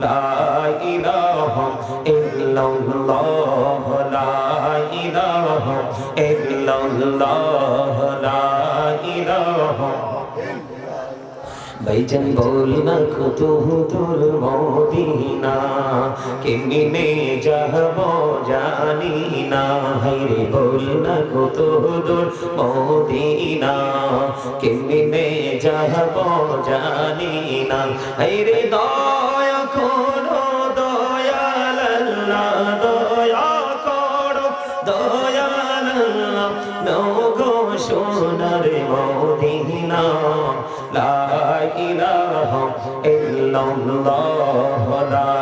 لا إله إلا الله لا إله إلا الله لا إله ভাইজান বল না কত তোর মদিনা কেমনে যাব জানি না হাইরে বল না কত তোর মদিনা কেমনে যাব জানি না হাইরে দয়া করো দয়াল আল্লাহ, দয়া করো, দয়াল আল্লাহ। নগো সোনার মদিনা, লা ইলাহা ইল্লাল্লাহ, লা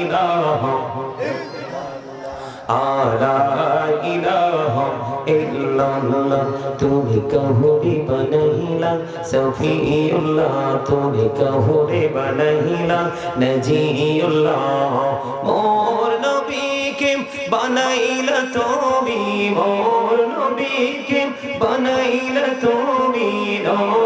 ইলাহা আলা ইলাহা ইল্লাল্লাহ তুমি কহুরি বনহিলা সফিউল্লাহ তুমি কহুরি বনহিলা নজিউল্লাহ মোর নবীকে বানাইলা তুমি মোর নবীকে বানাইলা তুমি নূর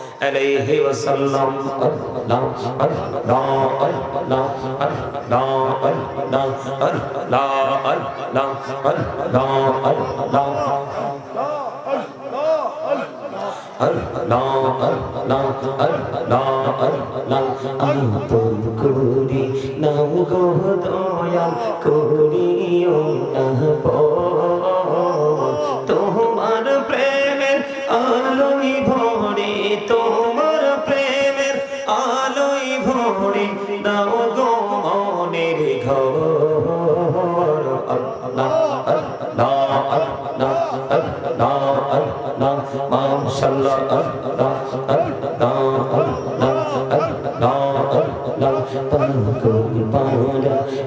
আলাইহি ওয়াসাল্লাম আল্লাহ আল্লাহ আল্লাহ আল্লাহ আল্লাহ আল্লাহ আল্লাহ আল্লাহ আল্লাহ আপন করি নাও গো দয়াল করিও না তোমার নাও গো মনের ঘর। আল্লাহ আল্লাহ আল্লাহ আল্লাহ আল্লাহ মাশাআল্লাহ আল্লাহ আল্লাহ আল্লাহ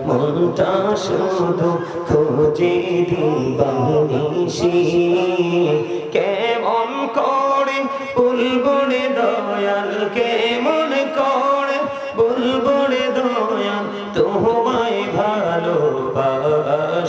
মনটা শুধু খোঁজে দিবানিসি কেমন করে বুলবুলে দয়াল কেমন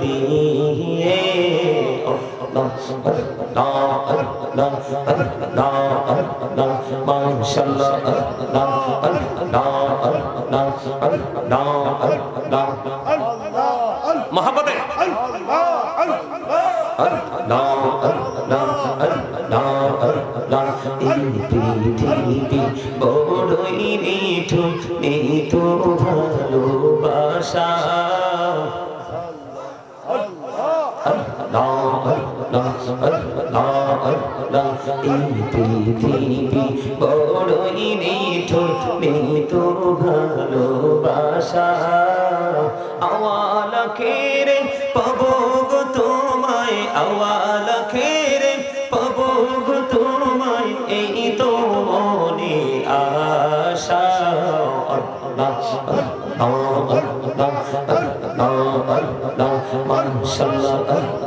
দিয়ে মহাপতে পৃথিবী বড়ই মিঠু এই তো ভালোবাসা। এই পৃথিবী বড়ই নিঠুর তো ভালোবাসা আওয়ালা খেরে পাবো গো তোমায় আওয়ালা খেরে পাবো তোমায় এই তো মনে আশা। আল্লাহ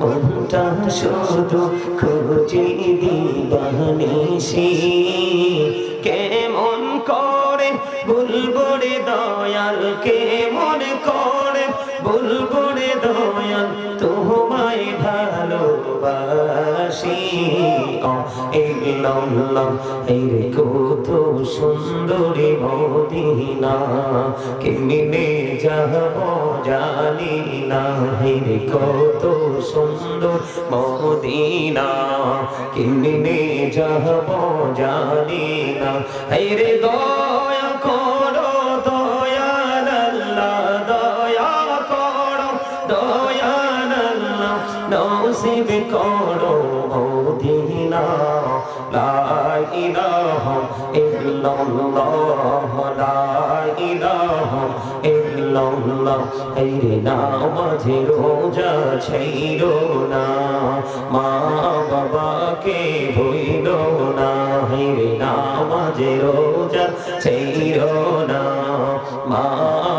মনটা শুধু খুঁজে দিবানিসি কেমন করে ভুলবরে দয়াল কেমন করে ভুলবরে দয়াল তোমায় ভালো ভালোবাসি। ইল্লাল্লাহ এই রে কত সুন্দরী মদিনা। কেমনে যাব জানি না। এই কত সুন্দর মদিনা। কেমনে যাব জানি না। এই রে দয়া নসিব করো মদিনা লা ইলাহা ইল্লাল্লাহ, লা ইলাহা ইল্লাল্লাহ। এই নামাজে রোজা ছাইরো না, মা বাবাকে ভুইল না। এই রে নামাজে রোজা ছাইরো না, মা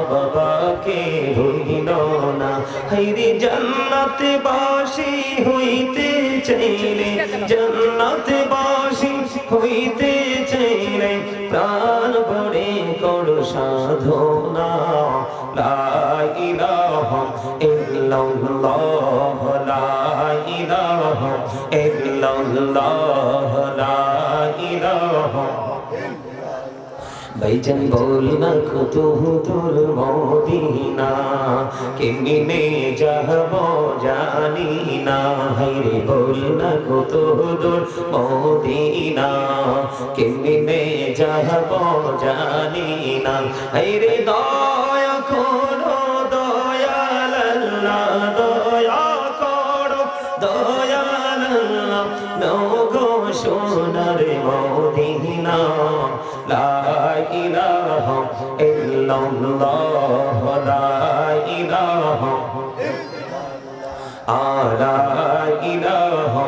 বাবাকে ভুইল না হাইরে জান্নাত বাসি হইতে চাইলে জান্নাত বাসি হইতে চাইলে প্রাণ ভরে করো সাধনা। লা ইলাহা ইল্লাল্লাহ, লা ইলাহা ইল্লাল্লাহ। ভাইজান বল না কত তোর মদিনা, কেমনে যাব জানি না। হাইরে বল না কত তোর মদিনা, কেমনে যাব জানি না। হাইরে দয়া করো দয়াল আল্লাহ দয়া করো দয়াল আল্লাহ নগো সোনার মদিনা ইল্লাল্লাহ লা ইলাহা আলা ইলাহা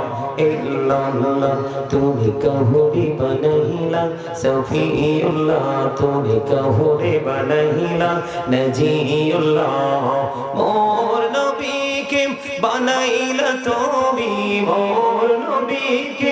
ইল্লাল্লাহ। তুমি কহুরি বনহিলা সফিউল্লাহ। তুমি কহুরি বনহিলা নজিউল্লাহ। মোর নবীকে বানাইলা তুমি, মোর নবীকে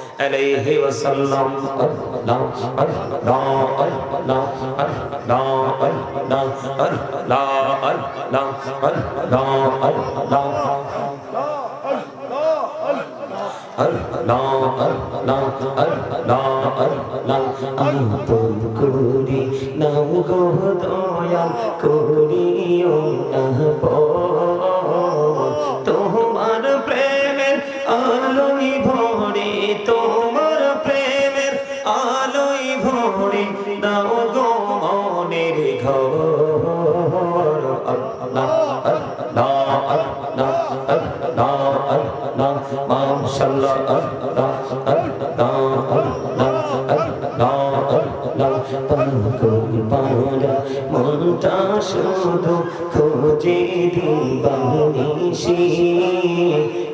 আলাইহি ওয়াসাল্লাম আল্লাহ আল্লাহ আল্লাহ আল্লাহ আল্লাহ আল্লাহ আল্লাহ আল্লাহ আল্লাহ আল্লাহ আল্লাহ আল্লাহ আপন করি নাও গো দয়া করিও না তোমার মনটা শুধু খোঁজে দিবানিসি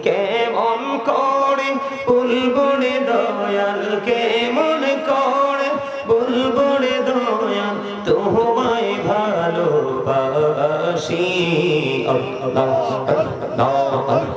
কেমন করে বুলবুলে দয়াল কেমন করে বুলবুলে দয়াল তোমায় ভালোবাসি আল্লাহ আল্লাহ আল্লাহ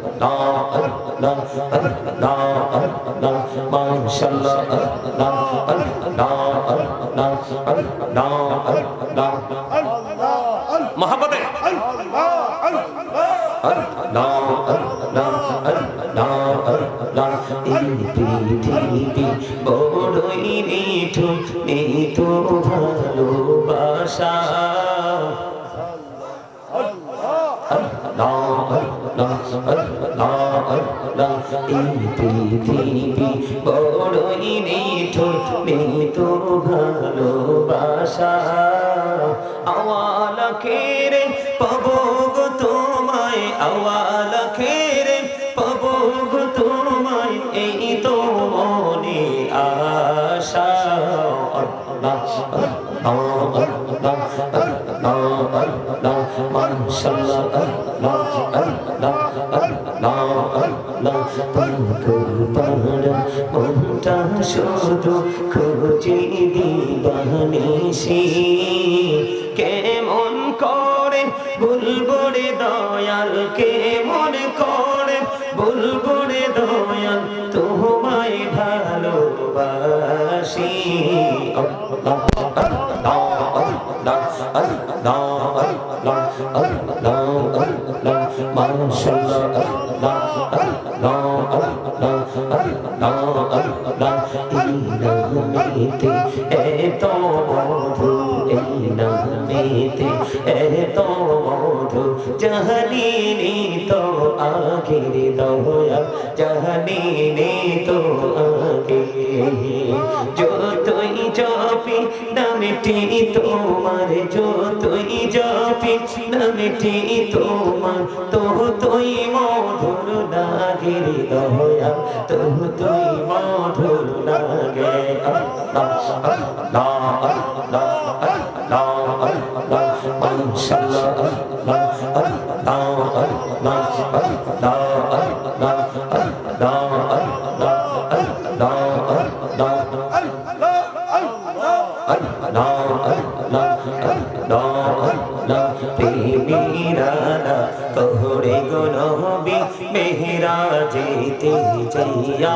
আল্লাহ আল্লাহ আল্লাহ আল্লাহ আল্লাহ মাশাআল্লাহ আল্লাহ আল্লাহ আল্লাহ আল্লাহ আল্লাহ আল্লাহ আল্লাহ আল্লাহ আল্লাহ বড়ই নিঠু নেই তো ভালোবাসা এই পৃথিবী বড়ই নিঠুর খেরে পাবো তোমায় আওয়াল খেরে পাবো গো তোমায় এই তো মনে আশা আল্লাহ আল্লাহ পার পার মনটা শুধু কেমন করে বুলবুড়ে দয়াল কেমন করে বুলবুড়ে দয়াল তোমায় ভালোবাসি আল্লাহ আল্লাহ আল্লাহ আল্লাহ আল্লাহ আল্লাহ মাশাআল্লাহ এত মধু এই নামেতে এত মধু জাহানিনি তো আখির দয়া জাহানিনি তো আগে যতই যা জপি নামটি তোমার যতই জপি নামটি তোমার তো তুই মধুর লাগে দয়া তো তুই মধুর লাগে আল্লাহ আল্লাহ আল্লাহ আল্লাহ আল্লাহ মাশাআল্লাহ আল্লাহ কহরে গুনবি মেহরা যেতে যাইয়া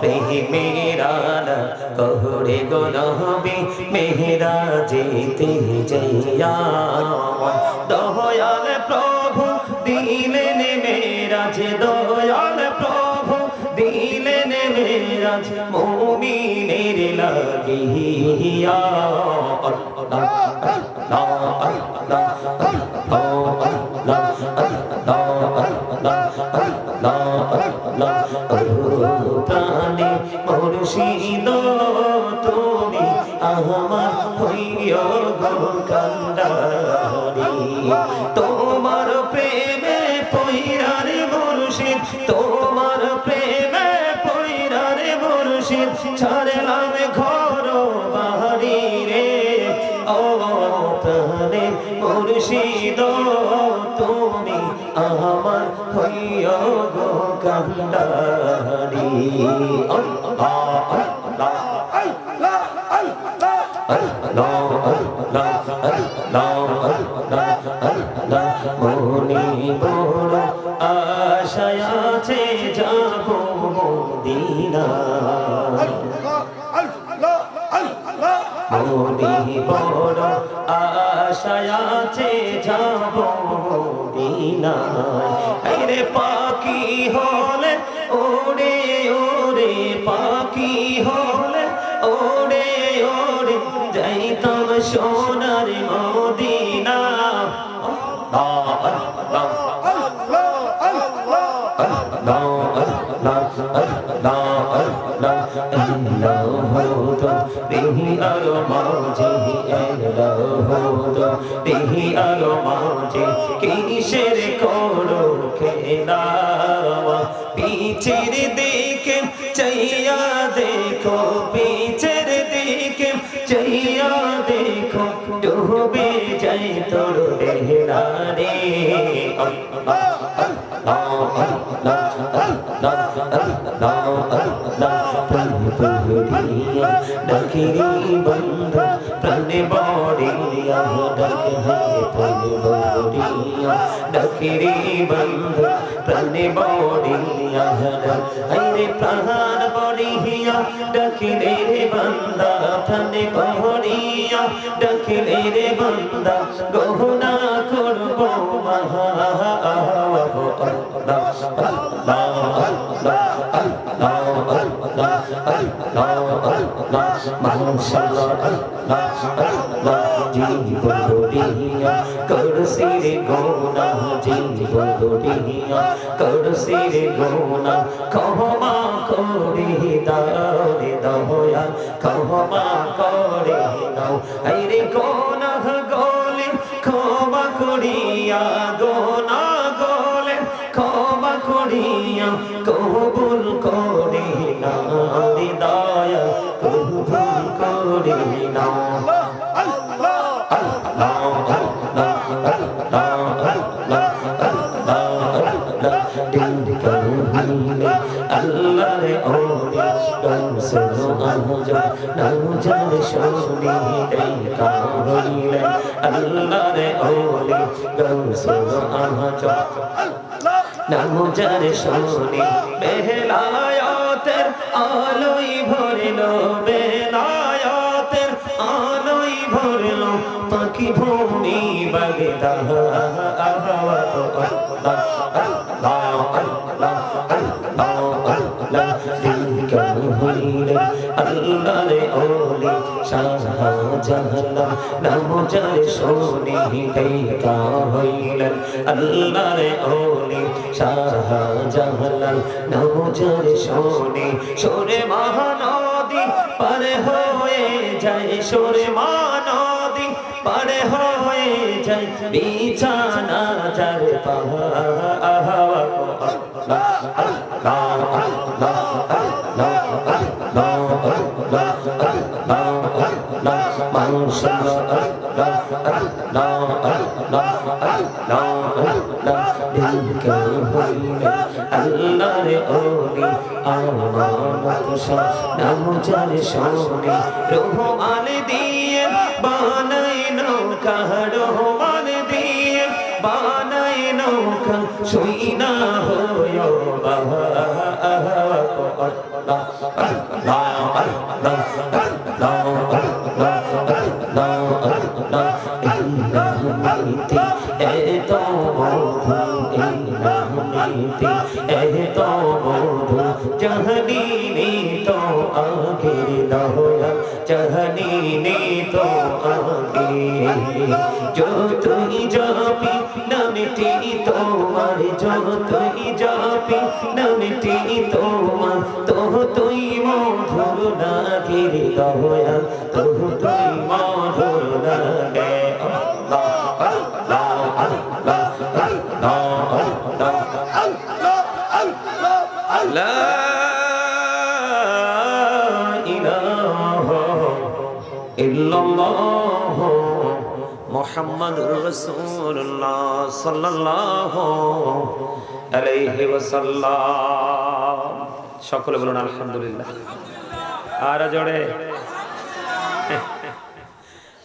প্রেমেরানা কহরে গুনবি মেহরা যেতে যাইয়া দয়াল প্রভু, দিলেন মেরাজ, দয়াল প্রভু, দিলেন মেরাজ মুমিনের লাগিয়া আল্লাহ আল্লাহ আল্লাহ আল্লাহ আমার হইয় গো কান্দারি আল্লাহ আল্লাহ আল্লাহ আল্লাহ আল্লাহ আল্লাহ আল্লাহ যাব মদিনা মনে আশায় যাব মদিনায় রে পাখি হলে ওরে ওরে পাখি হলে ওরে ওরে যাইতাম সোনার মদিনা আর মাঝে এলাহ তো দেহি আরও মাঝে কিসের করো খেলা পিছের দিকে চাইয়া দেখো পিছের দিকে চাইয়া দেখো ডুবে যাই তোর দেহরা রে ডাকিরি বন্ধ প্রাণে বড়িয়া ডাকে হায় প্রাণে বড়িয়া ডাকিরি বন্ধ। প্রাণে বড়িয়া আইরে প্রাণ বড়িয়া ডাকিরে রে বন্দা। প্রাণে বড়িয়া ডাকিরে রে বন্দা। গহনা করব মহা করসির গোনা জীবনিয়া করসির গোনা কহমা করে দাও রে দয়া কহমা করে দাও আইরে গোনা গলে ক্ষমা করিয়া আল্লাহ রে ওলি গৌসল আহজ নৌজার শোনি দেখা হইলে আল্লাহ রে ওলি গৌসল আহজ নৌজার শোনি বেলায়াতের আলোই ভরিল বেলায়াতের আলোই ভরিল পাখি ভূমি বাগদা আহওয়া আল্লাহ আল্লাহ আল্লাহ আল্লাহ হইলে আল্লাহ রে ওলি শাহজাহান, নাম যার সোনি দেখা হইলেন। আল্লাহ রে ওলি শাহজাহান, নাম যার সোনি, সোরে মহানদী পারে হয়ে যায়, সোরে মহানদী পারে হয়ে যায় বিছানা যার শোনে রহমান দিয়ে বানাই নৌকা রহমান দিয়ে বানাই নৌকা, শুই না হয় এত নি তো আগে দহয়া জহনি নি তো আগে যতই যাবি, নামটি তোমার, যতই যাবি, নামটি তোমার। তো তুই মধুর লাগে দহয়া তো তুই মধুর লাগে রসুল্লাহ সাল্লাহ সকলে বলুন, আলহামদুলিল্লাহ। আর জড়ে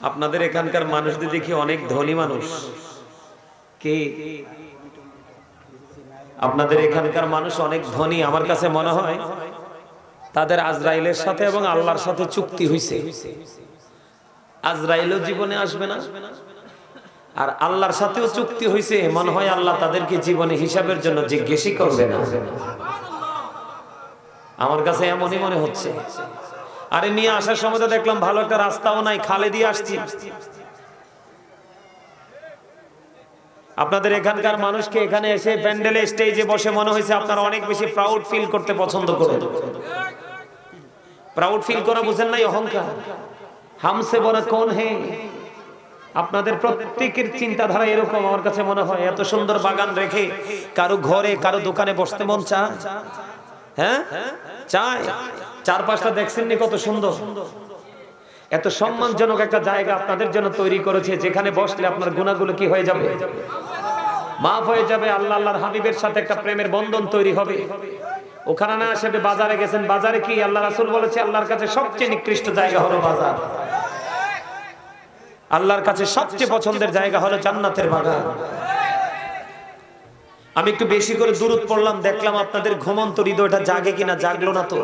আপনাদের এখানকার মানুষদের দেখি অনেক ধনী মানুষ। কি? আপনাদের এখানকার মানুষ অনেক ধনী, আমার কাছে মনে হয়। তাদের আজরাইলের সাথে এবং আল্লাহর সাথে চুক্তি হয়েছে আজরাইলও জীবনে আসবে না। আর আল্লাহর সাথেও চুক্তি হইছে, মনে হয় আল্লাহ তাদেরকে জীবনে হিসাবের জন্য জিজ্ঞেসই করবে না। আমার কাছে এমনই মনে হচ্ছে। আরে নিয়ে আসার সময় দেখলাম ভালো একটা রাস্তাও নাই, খালে দিয়ে আসছি। আপনাদের এখানকার মানুষকে এখানে এসে প্যান্ডেলে স্টেজে বসে মনে হয়েছে আপনারা অনেক বেশি প্রাউড ফিল করতে পছন্দ করেন। প্রাউড ফিল করা বুঝেন নাই অহংকার। হামসে বড় কোন হে? আপনাদের প্রত্যেকের চিন্তাধারা এরকম আমার কাছে মনে হয়। এত সুন্দর বাগান রেখে কারও ঘরে, কারও দোকানে বসতে মন চায়? হ্যাঁ? চায়? চার পাঁচটা দেখছেন নি কত সুন্দর? এত সম্মানজনক একটা জায়গা আপনাদের জন্য তৈরি করেছে, যেখানে বসলে আপনার গুণাগুলো কি হয়ে যাবে? মাফ হয়ে যাবে, আল্লাহ আল্লাহর হাবিবের সাথে একটা প্রেমের বন্ধন তৈরি হবে। ওখানে না আসবে বাজারে গেছেন, বাজারে কি আল্লাহ রাসুল বলেছে, আল্লাহর কাছে সবচেয়ে নিকৃষ্ট জায়গা হলো বাজার। আল্লাহর কাছে সবচেয়ে পছন্দের জায়গা হলো জান্নাতের বাগান। আমি একটু বেশি করে দূরত পড়লাম দেখলাম আপনাদের ঘুমন্ত হৃদয়টা জাগে কিনা জাগলো না তো।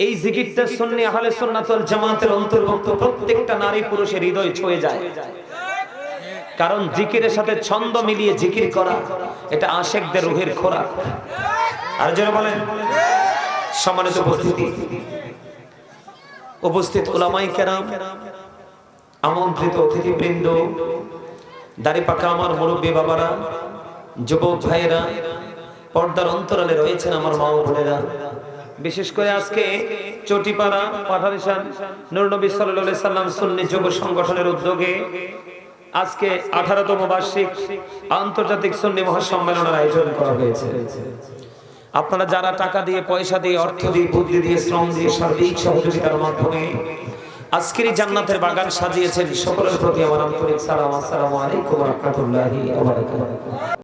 এই জিকিরটা সুন্নি আহলে সুন্নাতুল জামাতের অন্তর্ভুক্ত প্রত্যেকটা নারী পুরুষের হৃদয় ছুঁয়ে যায়। কারণ জিকিরের সাথে ছন্দ মিলিয়ে জিকির করা এটা আশেকদের রুহের খোরাক। আর যারা বলেন সম্মানিত উপস্থিতি। উপস্থিত ওলামাই কেরাম, আমন্ত্রিত অতিথিবৃন্দ, দাড়ি পাকা আমার মুরব্বী বাবারা, যুবক ভাইয়েরা, পর্দার অন্তরালে রয়েছেন আমার মা বোনেরা। বিশেষ করে আজকে চটিপাড়া পাঠারিসান নুরনবী সাল্লাল্লাহু সাল্লাম সুন্নি যুব সংগঠনের উদ্যোগে আজকে আঠারোতম বার্ষিক আন্তর্জাতিক সুন্নি মহাসম্মেলনের আয়োজন করা হয়েছে। আপনারা যারা টাকা দিয়ে, পয়সা দিয়ে, অর্থ দিয়ে, বুদ্ধি দিয়ে, শ্রম দিয়ে সার্বিক সহযোগিতার মাধ্যমে আজকের জান্নাতের বাগান সাজিয়েছেন, সকলের প্রতি আমার আন্তরিক সালাম, আসসালামু আলাইকুম রাহমাতুল্লাহি ওয়া বারাকাতুহু।